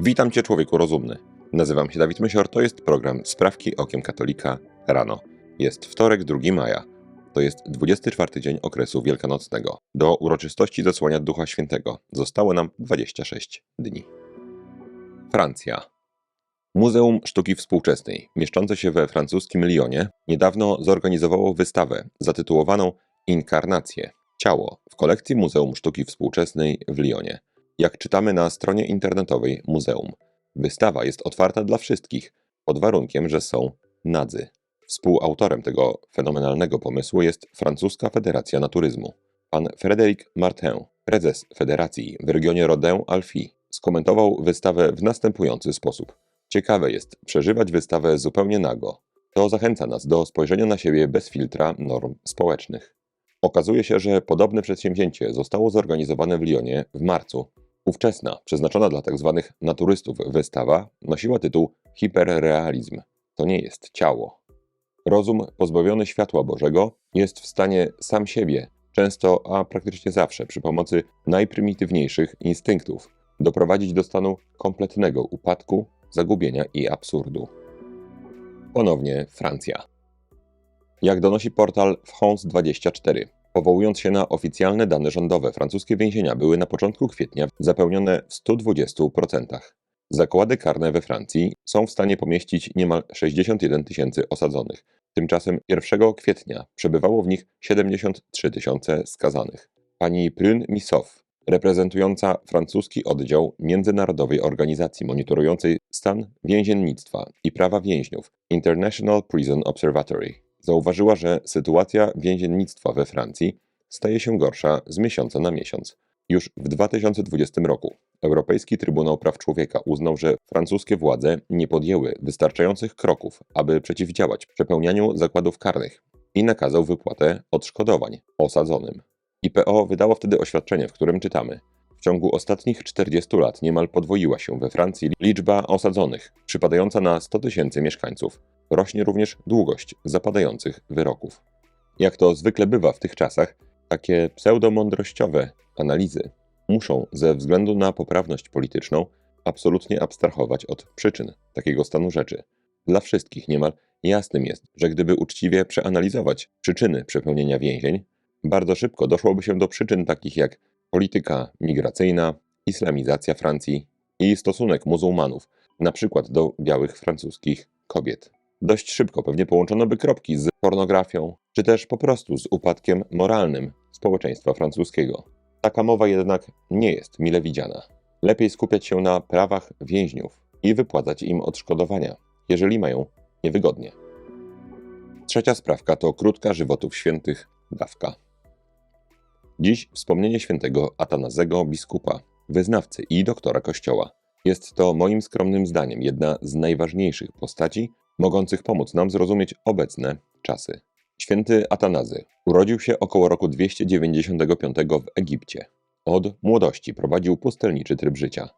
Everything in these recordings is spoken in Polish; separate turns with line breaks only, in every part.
Witam Cię, człowieku rozumny. Nazywam się Dawid Mysior, to jest program Sprawki Okiem Katolika rano. Jest wtorek, 2 maja. To jest 24 dzień okresu wielkanocnego. Do uroczystości zesłania Ducha Świętego zostało nam 26 dni. Francja. Muzeum Sztuki Współczesnej, mieszczące się we francuskim Lyonie, niedawno zorganizowało wystawę zatytułowaną Inkarnacje Ciało w kolekcji Muzeum Sztuki Współczesnej w Lyonie. Jak czytamy na stronie internetowej muzeum, wystawa jest otwarta dla wszystkich, pod warunkiem, że są nadzy. Współautorem tego fenomenalnego pomysłu jest Francuska Federacja Naturyzmu. Pan Frédéric Martin, prezes federacji w regionie Rodin-Alfie, skomentował wystawę w następujący sposób. Ciekawe jest przeżywać wystawę zupełnie nago. To zachęca nas do spojrzenia na siebie bez filtra norm społecznych. Okazuje się, że podobne przedsięwzięcie zostało zorganizowane w Lyonie w marcu. Ówczesna, przeznaczona dla tzw. naturystów wystawa nosiła tytuł Hiperrealizm. To nie jest ciało. Rozum pozbawiony światła Bożego jest w stanie sam siebie, często, a praktycznie zawsze przy pomocy najprymitywniejszych instynktów, doprowadzić do stanu kompletnego upadku, zagubienia i absurdu. Ponownie Francja. Jak donosi portal France24, powołując się na oficjalne dane rządowe, francuskie więzienia były na początku kwietnia zapełnione w 120%. Zakłady karne we Francji są w stanie pomieścić niemal 61 tysięcy osadzonych. Tymczasem 1 kwietnia przebywało w nich 73 tysiące skazanych. Pani Prune Missoff, reprezentująca francuski oddział Międzynarodowej Organizacji Monitorującej Stan Więziennictwa i Prawa Więźniów International Prison Observatory, zauważyła, że sytuacja więziennictwa we Francji staje się gorsza z miesiąca na miesiąc. Już w 2020 roku Europejski Trybunał Praw Człowieka uznał, że francuskie władze nie podjęły wystarczających kroków, aby przeciwdziałać przepełnianiu zakładów karnych i nakazał wypłatę odszkodowań osadzonym. IPO wydało wtedy oświadczenie, w którym czytamy: W ciągu ostatnich 40 lat niemal podwoiła się we Francji liczba osadzonych, przypadająca na 100 tysięcy mieszkańców. Rośnie również długość zapadających wyroków. Jak to zwykle bywa w tych czasach, takie pseudomądrościowe analizy muszą ze względu na poprawność polityczną absolutnie abstrahować od przyczyn takiego stanu rzeczy. Dla wszystkich niemal jasnym jest, że gdyby uczciwie przeanalizować przyczyny przepełnienia więzień, bardzo szybko doszłoby się do przyczyn takich jak polityka migracyjna, islamizacja Francji i stosunek muzułmanów, na przykład do białych francuskich kobiet. Dość szybko pewnie połączono by kropki z pornografią, czy też po prostu z upadkiem moralnym społeczeństwa francuskiego. Taka mowa jednak nie jest mile widziana. Lepiej skupiać się na prawach więźniów i wypłacać im odszkodowania, jeżeli mają niewygodnie. Trzecia sprawka to krótka żywotów świętych dawka. Dziś wspomnienie świętego Atanazego biskupa, wyznawcy i doktora Kościoła. Jest to moim skromnym zdaniem jedna z najważniejszych postaci mogących pomóc nam zrozumieć obecne czasy. Święty Atanazy urodził się około roku 295 w Egipcie. Od młodości prowadził pustelniczy tryb życia.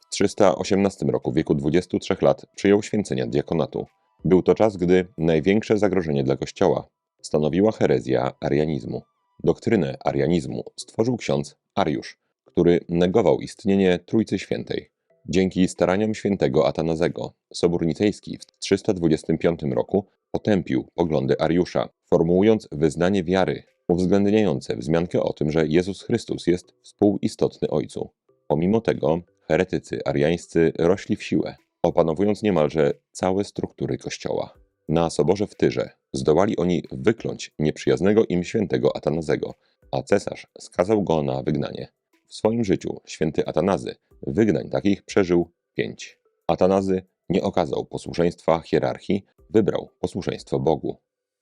W 318 roku, w wieku 23 lat, przyjął święcenia diakonatu. Był to czas, gdy największe zagrożenie dla Kościoła stanowiła herezja arianizmu. Doktrynę arianizmu stworzył ksiądz Ariusz, który negował istnienie Trójcy Świętej. Dzięki staraniom świętego Atanazego, Sobór Nicejski w 325 roku potępił poglądy Ariusza, formułując wyznanie wiary uwzględniające wzmiankę o tym, że Jezus Chrystus jest współistotny Ojcu. Pomimo tego heretycy ariańscy rośli w siłę, opanowując niemalże całe struktury Kościoła. Na soborze w Tyrze zdołali oni wykląć nieprzyjaznego im świętego Atanazego, a cesarz skazał go na wygnanie. W swoim życiu święty Atanazy wygnań takich przeżył pięć. Atanazy nie okazał posłuszeństwa hierarchii, wybrał posłuszeństwo Bogu.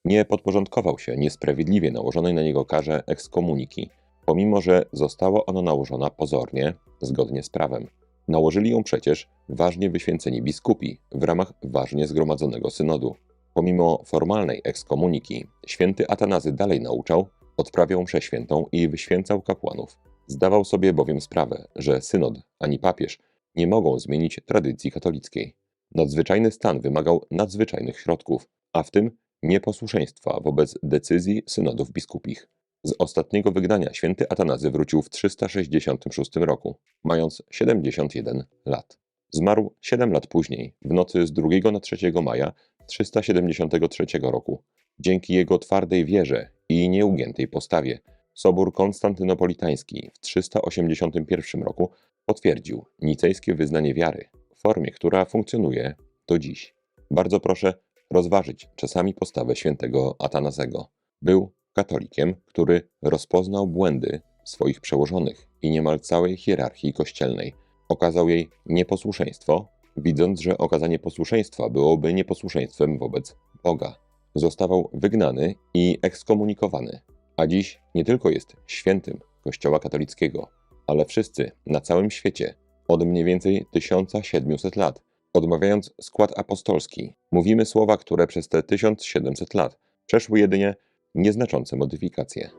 Nie podporządkował się niesprawiedliwie nałożonej na niego karze ekskomuniki, pomimo że została ona nałożona pozornie, zgodnie z prawem. Nałożyli ją przecież ważnie wyświęceni biskupi w ramach ważnie zgromadzonego synodu. Pomimo formalnej ekskomuniki, święty Atanazy dalej nauczał, odprawiał mszę świętą i wyświęcał kapłanów. Zdawał sobie bowiem sprawę, że synod ani papież nie mogą zmienić tradycji katolickiej. Nadzwyczajny stan wymagał nadzwyczajnych środków, a w tym nieposłuszeństwa wobec decyzji synodów biskupich. Z ostatniego wygnania święty Atanazy wrócił w 366 roku, mając 71 lat. Zmarł 7 lat później, w nocy z 2 na 3 maja 373 roku. Dzięki jego twardej wierze i nieugiętej postawie, Sobór Konstantynopolitański w 381 roku potwierdził nicejskie wyznanie wiary w formie, która funkcjonuje do dziś. Bardzo proszę rozważyć czasami postawę świętego Atanazego. Był katolikiem, który rozpoznał błędy swoich przełożonych i niemal całej hierarchii kościelnej. Okazał jej nieposłuszeństwo, widząc, że okazanie posłuszeństwa byłoby nieposłuszeństwem wobec Boga. Zostawał wygnany i ekskomunikowany, a dziś nie tylko jest świętym Kościoła katolickiego, ale wszyscy na całym świecie od mniej więcej 1700 lat, odmawiając skład apostolski, mówimy słowa, które przez te 1700 lat przeszły jedynie nieznaczące modyfikacje.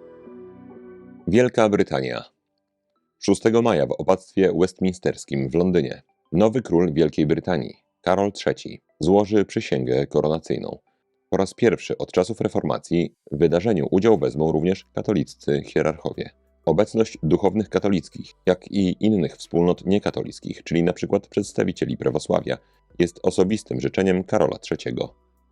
Wielka Brytania 6 maja w opactwie westminsterskim w Londynie nowy król Wielkiej Brytanii, Karol III, złoży przysięgę koronacyjną. Po raz pierwszy od czasów reformacji w wydarzeniu udział wezmą również katoliccy hierarchowie. Obecność duchownych katolickich, jak i innych wspólnot niekatolickich, czyli np. przedstawicieli prawosławia, jest osobistym życzeniem Karola III.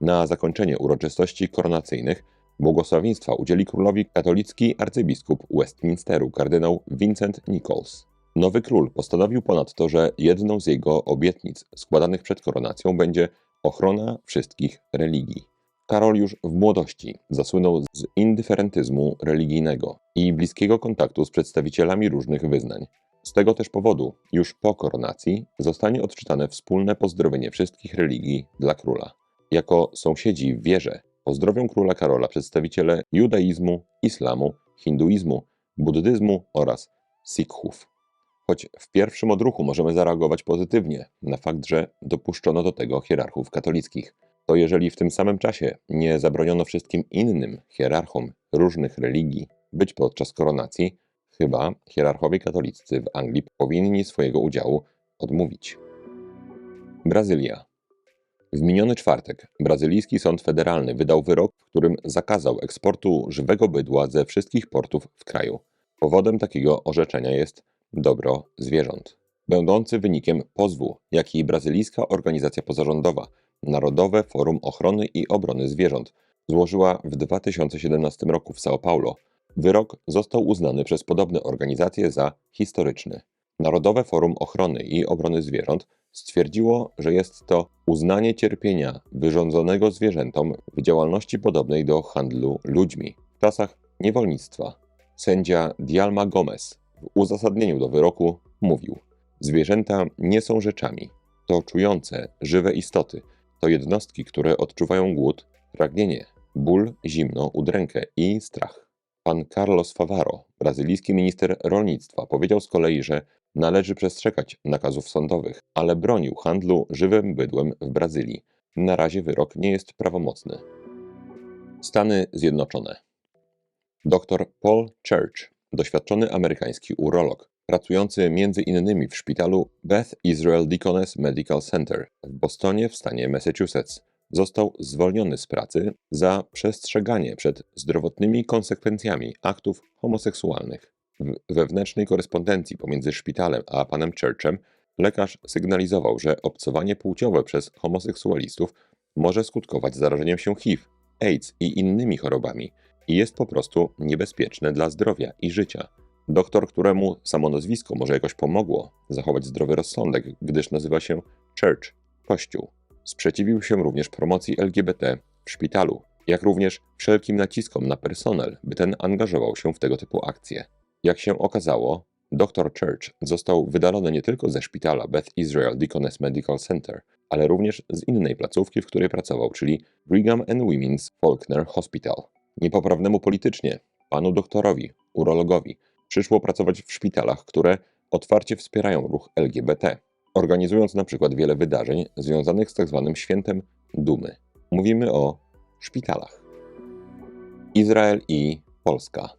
Na zakończenie uroczystości koronacyjnych błogosławieństwa udzieli królowi katolicki arcybiskup Westminsteru kardynał Vincent Nichols. Nowy król postanowił ponadto, że jedną z jego obietnic składanych przed koronacją będzie ochrona wszystkich religii. Karol już w młodości zasłynął z indyferentyzmu religijnego i bliskiego kontaktu z przedstawicielami różnych wyznań. Z tego też powodu, już po koronacji, zostanie odczytane wspólne pozdrowienie wszystkich religii dla króla. Jako sąsiedzi w wierze pozdrowią króla Karola przedstawiciele judaizmu, islamu, hinduizmu, buddyzmu oraz sikhów. Choć w pierwszym odruchu możemy zareagować pozytywnie na fakt, że dopuszczono do tego hierarchów katolickich, to jeżeli w tym samym czasie nie zabroniono wszystkim innym hierarchom różnych religii być podczas koronacji, chyba hierarchowie katolicy w Anglii powinni swojego udziału odmówić. Brazylia. W miniony czwartek brazylijski sąd federalny wydał wyrok, w którym zakazał eksportu żywego bydła ze wszystkich portów w kraju. Powodem takiego orzeczenia jest dobro zwierząt, będący wynikiem pozwu, jaki brazylijska organizacja pozarządowa Narodowe Forum Ochrony i Obrony Zwierząt złożyła w 2017 roku w São Paulo. Wyrok został uznany przez podobne organizacje za historyczny. Narodowe Forum Ochrony i Obrony Zwierząt stwierdziło, że jest to uznanie cierpienia wyrządzonego zwierzętom w działalności podobnej do handlu ludźmi w czasach niewolnictwa. Sędzia Dialma Gomez w uzasadnieniu do wyroku mówił: Zwierzęta nie są rzeczami, to czujące, żywe istoty. To jednostki, które odczuwają głód, pragnienie, ból, zimno, udrękę i strach. Pan Carlos Favaro, brazylijski minister rolnictwa, powiedział z kolei, że należy przestrzegać nakazów sądowych, ale bronił handlu żywym bydłem w Brazylii. Na razie wyrok nie jest prawomocny. Stany Zjednoczone. Dr Paul Church, doświadczony amerykański urolog, pracujący m.in. w szpitalu Beth Israel Deaconess Medical Center w Bostonie w stanie Massachusetts, został zwolniony z pracy za przestrzeganie przed zdrowotnymi konsekwencjami aktów homoseksualnych. W wewnętrznej korespondencji pomiędzy szpitalem a panem Churchem lekarz sygnalizował, że obcowanie płciowe przez homoseksualistów może skutkować zarażeniem się HIV, AIDS i innymi chorobami i jest po prostu niebezpieczne dla zdrowia i życia. Doktor, któremu samo nazwisko może jakoś pomogło zachować zdrowy rozsądek, gdyż nazywa się Church, Kościół. Sprzeciwił się również promocji LGBT w szpitalu, jak również wszelkim naciskom na personel, by ten angażował się w tego typu akcje. Jak się okazało, dr Church został wydalony nie tylko ze szpitala Beth Israel Deaconess Medical Center, ale również z innej placówki, w której pracował, czyli Brigham and Women's Faulkner Hospital. Niepoprawnemu politycznie, panu doktorowi, urologowi, przyszło pracować w szpitalach, które otwarcie wspierają ruch LGBT, organizując na przykład wiele wydarzeń związanych z tzw. Tak świętem dumy. Mówimy o szpitalach. Izrael i Polska.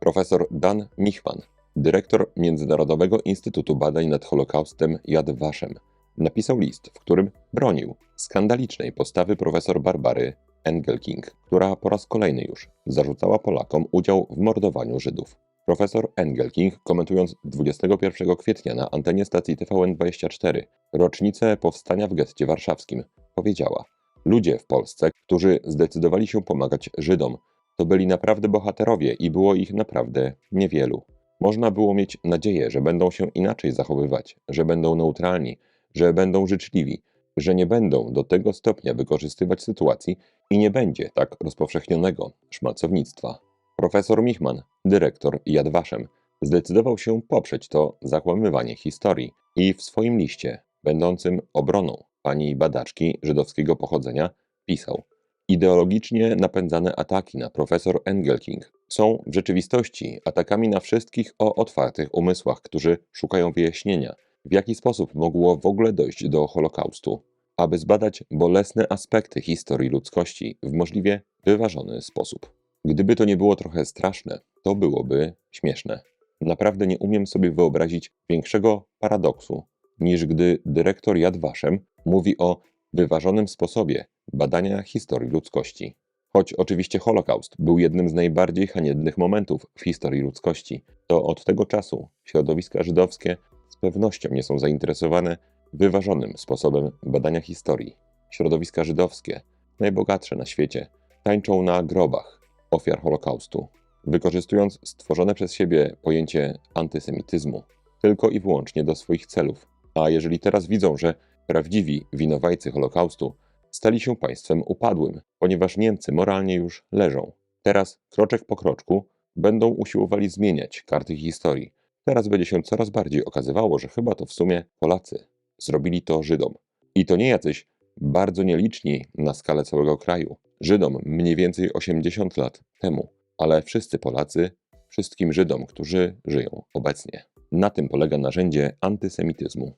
Profesor Dan Michman, dyrektor Międzynarodowego Instytutu Badań nad Holokaustem Yad Vashem, napisał list, w którym bronił skandalicznej postawy profesor Barbary Engelking, która po raz kolejny już zarzucała Polakom udział w mordowaniu Żydów. Profesor Engelking, komentując 21 kwietnia na antenie stacji TVN24 rocznicę powstania w getcie warszawskim, powiedziała: Ludzie w Polsce, którzy zdecydowali się pomagać Żydom, to byli naprawdę bohaterowie i było ich naprawdę niewielu. Można było mieć nadzieję, że będą się inaczej zachowywać, że będą neutralni, że będą życzliwi, że nie będą do tego stopnia wykorzystywać sytuacji i nie będzie tak rozpowszechnionego szmalcownictwa. Profesor Michman, dyrektor Yad Vashem, zdecydował się poprzeć to zakłamywanie historii i w swoim liście, będącym obroną pani badaczki żydowskiego pochodzenia, pisał: Ideologicznie napędzane ataki na profesor Engelking są w rzeczywistości atakami na wszystkich o otwartych umysłach, którzy szukają wyjaśnienia, w jaki sposób mogło w ogóle dojść do Holokaustu, aby zbadać bolesne aspekty historii ludzkości w możliwie wyważony sposób. Gdyby to nie było trochę straszne, to byłoby śmieszne. Naprawdę nie umiem sobie wyobrazić większego paradoksu, niż gdy dyrektor Yad Vashem mówi o wyważonym sposobie badania historii ludzkości. Choć oczywiście Holokaust był jednym z najbardziej haniebnych momentów w historii ludzkości, to od tego czasu środowiska żydowskie z pewnością nie są zainteresowane wyważonym sposobem badania historii. Środowiska żydowskie, najbogatsze na świecie, tańczą na grobach ofiar Holokaustu, wykorzystując stworzone przez siebie pojęcie antysemityzmu tylko i wyłącznie do swoich celów. A jeżeli teraz widzą, że prawdziwi winowajcy Holokaustu stali się państwem upadłym, ponieważ Niemcy moralnie już leżą. Teraz, kroczek po kroczku, będą usiłowali zmieniać karty historii. Teraz będzie się coraz bardziej okazywało, że chyba to w sumie Polacy zrobili to Żydom. I to nie jacyś bardzo nieliczni na skalę całego kraju. Żydom mniej więcej 80 lat temu, ale wszyscy Polacy, wszystkim Żydom, którzy żyją obecnie. Na tym polega narzędzie antysemityzmu.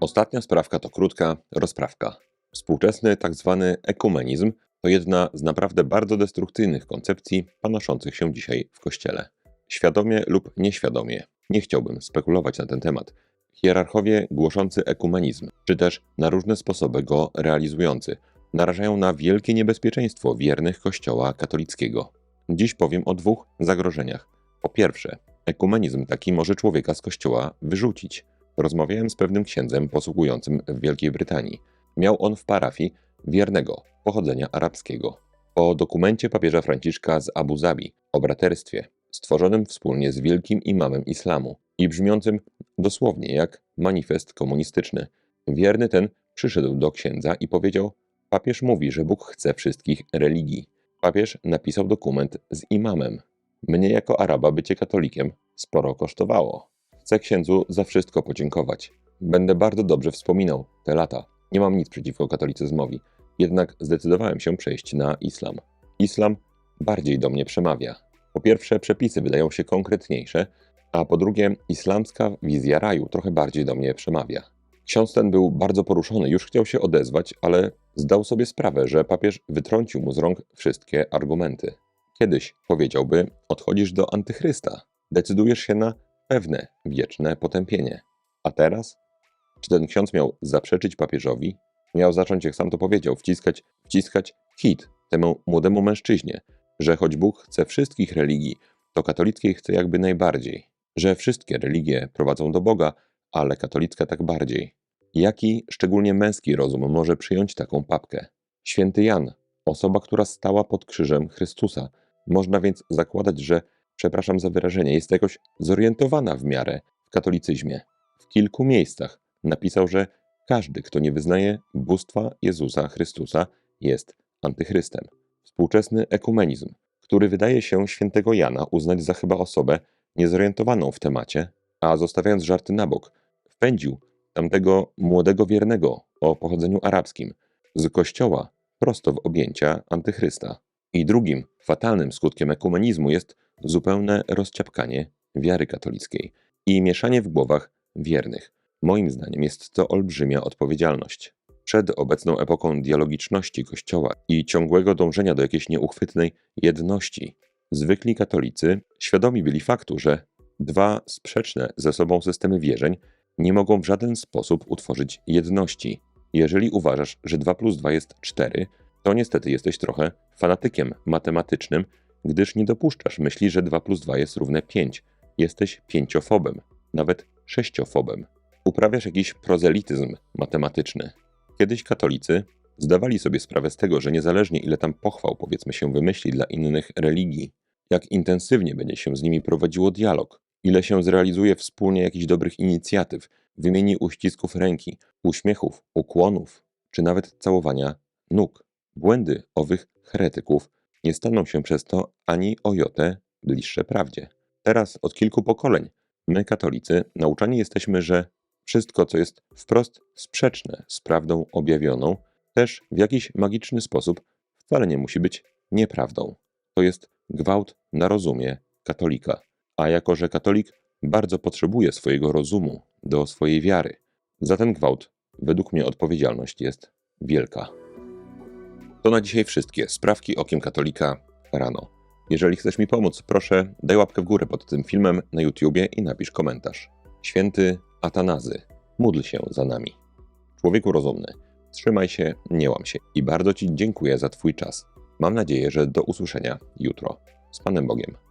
Ostatnia sprawka to krótka rozprawka. Współczesny. Tak ekumenizm to jedna z naprawdę bardzo destrukcyjnych koncepcji panoszących się dzisiaj w Kościele. Świadomie lub nieświadomie, nie chciałbym spekulować na ten temat, hierarchowie głoszący ekumenizm, czy też na różne sposoby go realizujący, narażają na wielkie niebezpieczeństwo wiernych Kościoła katolickiego. Dziś powiem o dwóch zagrożeniach. Po pierwsze, ekumenizm taki może człowieka z Kościoła wyrzucić. Rozmawiałem z pewnym księdzem posługującym w Wielkiej Brytanii. Miał on w parafii wiernego pochodzenia arabskiego. Po dokumencie papieża Franciszka z Abu Zabi o braterstwie, stworzonym wspólnie z wielkim imamem islamu i brzmiącym dosłownie jak manifest komunistyczny, wierny ten przyszedł do księdza i powiedział: Papież mówi, że Bóg chce wszystkich religii. Papież napisał dokument z imamem. Mnie jako Araba bycie katolikiem sporo kosztowało. Chcę księdzu za wszystko podziękować. Będę bardzo dobrze wspominał te lata. Nie mam nic przeciwko katolicyzmowi, jednak zdecydowałem się przejść na islam. Islam bardziej do mnie przemawia. Po pierwsze, przepisy wydają się konkretniejsze, a po drugie, islamska wizja raju trochę bardziej do mnie przemawia. Ksiądz ten był bardzo poruszony, już chciał się odezwać, ale zdał sobie sprawę, że papież wytrącił mu z rąk wszystkie argumenty. Kiedyś powiedziałby: Odchodzisz do antychrysta, decydujesz się na pewne wieczne potępienie. A teraz? Czy ten ksiądz miał zaprzeczyć papieżowi? Miał zacząć, jak sam to powiedział, wciskać, wciskać hit temu młodemu mężczyźnie, że choć Bóg chce wszystkich religii, to katolickiej chce jakby najbardziej, że wszystkie religie prowadzą do Boga, ale katolicka tak bardziej. Jaki szczególnie męski rozum może przyjąć taką papkę? Święty Jan, osoba, która stała pod krzyżem Chrystusa. Można więc zakładać, że, przepraszam za wyrażenie, jest jakoś zorientowana w miarę w katolicyzmie. W kilku miejscach napisał, że każdy, kto nie wyznaje bóstwa Jezusa Chrystusa, jest antychrystem. Współczesny ekumenizm, który wydaje się świętego Jana uznać za chyba osobę niezorientowaną w temacie, a zostawiając żarty na bok, wpędził tamtego młodego wiernego o pochodzeniu arabskim z kościoła prosto w objęcia antychrysta. I drugim fatalnym skutkiem ekumenizmu jest zupełne rozciapkanie wiary katolickiej i mieszanie w głowach wiernych. Moim zdaniem jest to olbrzymia odpowiedzialność. Przed obecną epoką dialogiczności Kościoła i ciągłego dążenia do jakiejś nieuchwytnej jedności, zwykli katolicy świadomi byli faktu, że dwa sprzeczne ze sobą systemy wierzeń nie mogą w żaden sposób utworzyć jedności. Jeżeli uważasz, że 2 plus 2 jest 4, to niestety jesteś trochę fanatykiem matematycznym, gdyż nie dopuszczasz myśli, że 2 plus 2 jest równe 5. Jesteś pięciofobem, nawet sześciofobem. Uprawiasz jakiś prozelityzm matematyczny. Kiedyś katolicy zdawali sobie sprawę z tego, że niezależnie ile tam pochwał, powiedzmy się, wymyśli dla innych religii, jak intensywnie będzie się z nimi prowadziło dialog, ile się zrealizuje wspólnie jakichś dobrych inicjatyw, wymieni uścisków ręki, uśmiechów, ukłonów, czy nawet całowania nóg. Błędy owych heretyków nie staną się przez to ani o jotę bliższe prawdzie. Teraz od kilku pokoleń my, katolicy, nauczani jesteśmy, że wszystko, co jest wprost sprzeczne z prawdą objawioną, też w jakiś magiczny sposób wcale nie musi być nieprawdą. To jest gwałt na rozumie katolika. A jako, że katolik bardzo potrzebuje swojego rozumu do swojej wiary, za ten gwałt, według mnie, odpowiedzialność jest wielka. To na dzisiaj wszystkie sprawki okiem katolika rano. Jeżeli chcesz mi pomóc, proszę daj łapkę w górę pod tym filmem na YouTubie i napisz komentarz. Święty Atanazy, módl się za nami. Człowieku rozumny, trzymaj się, nie łam się i bardzo Ci dziękuję za Twój czas. Mam nadzieję, że do usłyszenia jutro. Z Panem Bogiem.